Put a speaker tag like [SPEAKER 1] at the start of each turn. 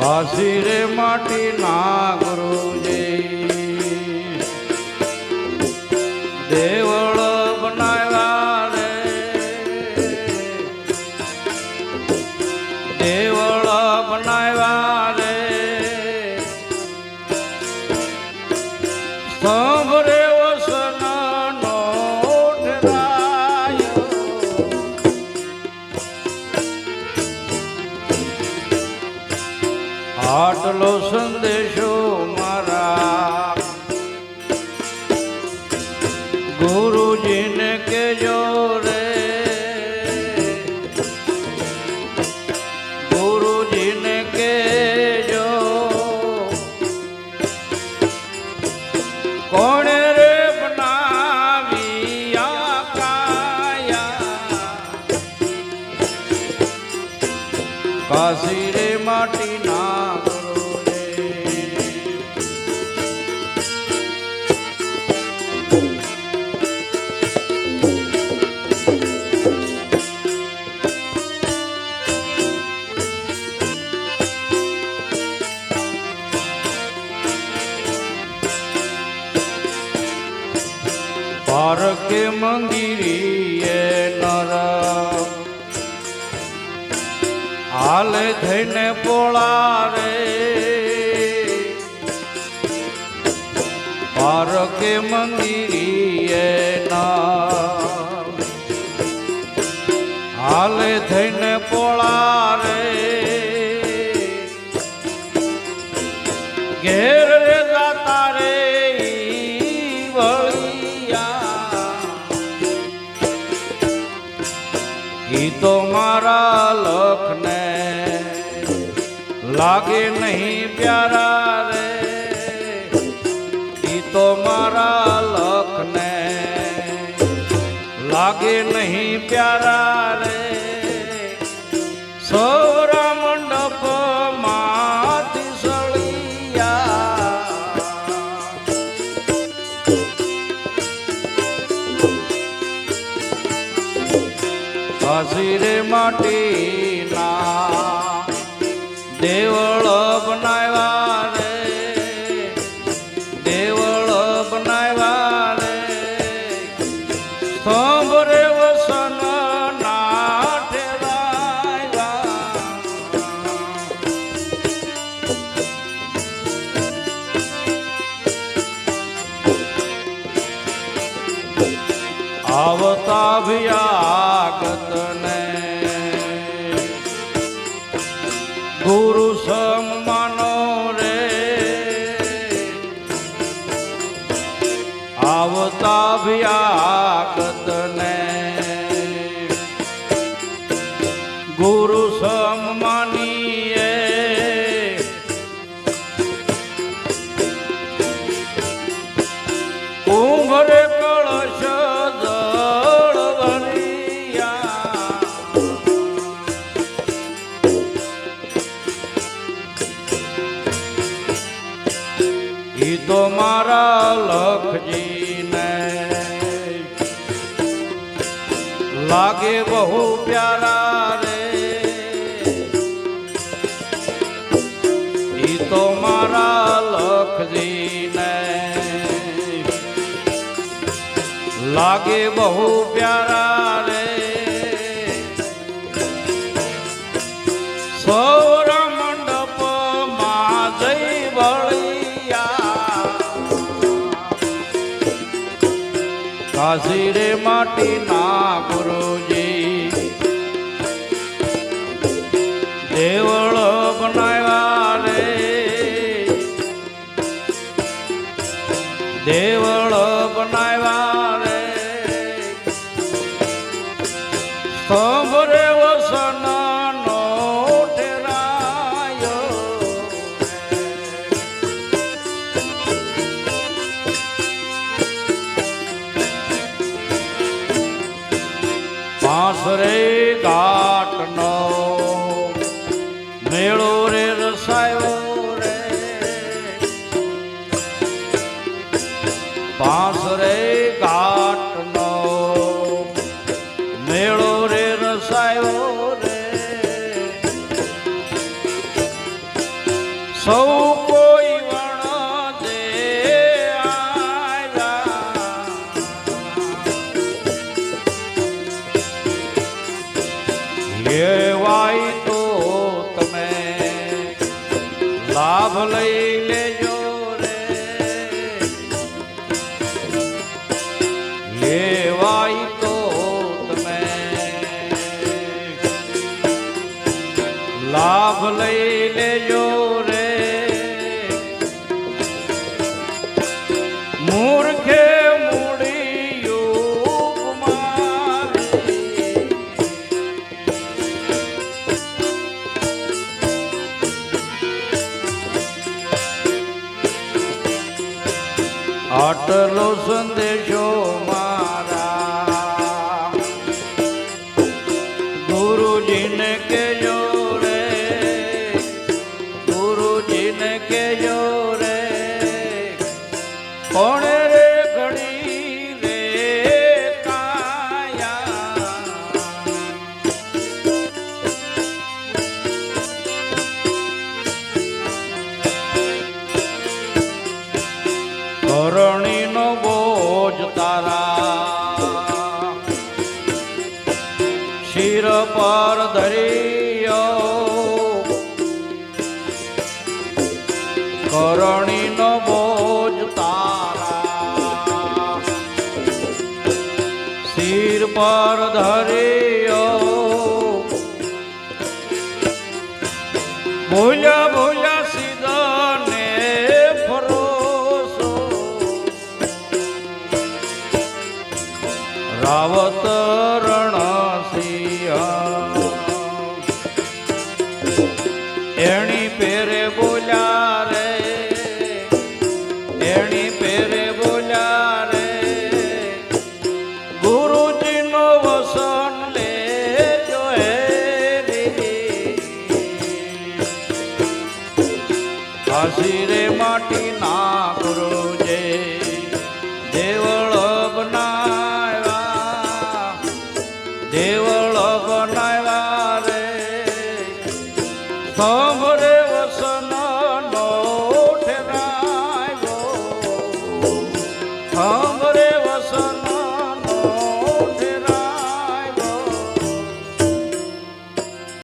[SPEAKER 1] કાશી રે માટીના ગુરુજી આટલો સંદેશો મારા. ગુરુજીને કેજો રે. ગુરુજીને કેજો કોણે રે બનાવી આ કાયા કાશી રે માટીના હાલે થઈને પોળા રે પારકે મંદિરીએ ના. હાલે થઈને પોળા રે ઘેર રે જાતા રે તો મારા લખને લાગે નહીં પ્યારા રે ઈ તો મારા લખને. લાગે નહીં પ્યારા રે સૌરા મંડપમાંથી સળિયા. હસીરે માટીના દેવળ બનાવ્યા રે. દેવળ બનાવ્યા રે. સાંભરે વસન આવતા ભિયાગતને ગુરુ સમ્માનો રે. આવતા ભિયાગતને લખજીને લાગે બહુ પ્યારા રે. ઈ તો મારા લખજીને. લાગે બહુ પ્યારા કાશી રે માટીના ગુરુજી. દેવળ બનાવ્યા રે. દેવળ બનાવ્યા આશરે ઘાટનો મેળો રે રસાયો રે. પાસરે આટલો સંદેશો મારા. ગુરુજીને કેજો રે ગુરુજીને કેજો કરણીનો બોજ તારા. શિર પર ધરિયો. ભૂલ્યા ભૂલ્યા સીધા ને ફરોસો રાવત રણસિંહ. એણે વાસી રે માટી ના ગુરુજે દેવળો બનાવ્યા દેવળો બનાવ્યા રે. સાંભળે